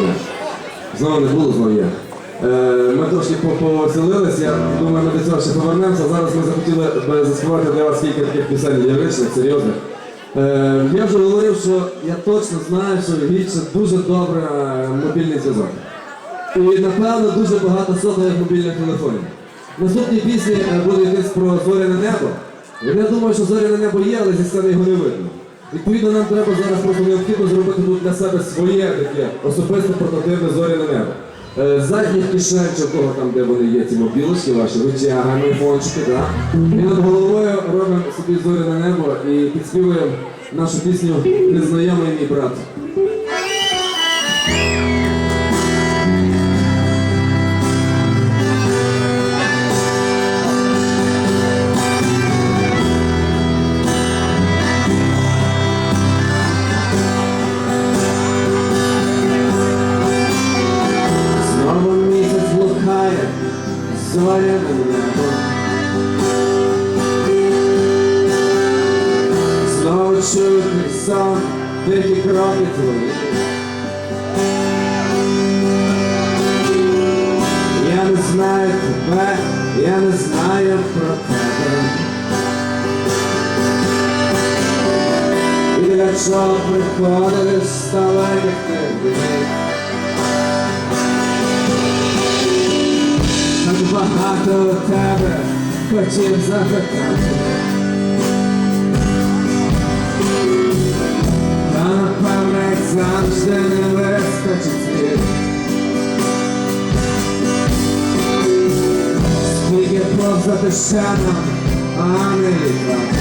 є. Знову не було, знову є. Е, Ми трошки по- повеселилися, я думаю, ми до цього ще повернемося. Зараз ми захотіли би заспівати для вас кілька таких пісень ліричних, серйозних. Е, Я вже говорив, що я точно знаю, що Віче дуже добре е, мобільний зв'язок. І напевно дуже багато сотових мобільних телефонів. В наступній пісні буде йдеться про зоряне небо. Я думаю, що зоряне небо є, але зі сцени його не видно. Відповідно, нам треба зараз просто необхідно зробити тут для себе своє таке особисте портативне зоряне небо. Е, задніх кишень, чи в там, де вони є, ці мобілочки ваші, витягаємо айфончики, так? І над головою робимо собі зоряне небо і підспівуємо нашу пісню Незнайомий мій брат. Зоряне небо. Знову твій сон, кроки твої. Я не знаю тебе, я не знаю про тебе. І приходили з далеких тебе? Так багато тебе хотів запитати. Та напевно, як завжди не вистачить слів. Скільки повзати ще нам, а не літати.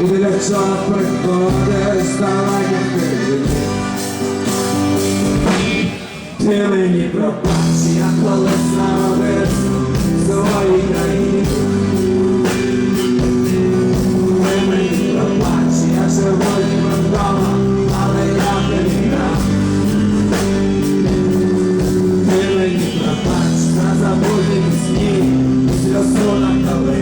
І для чого приходиш з далеких ти Смілені пропасія колесна весна своїй країні. Мені пропасія сьогодні продала, але я не війна. Мені пропасія забудені сні, сльозу на колесні.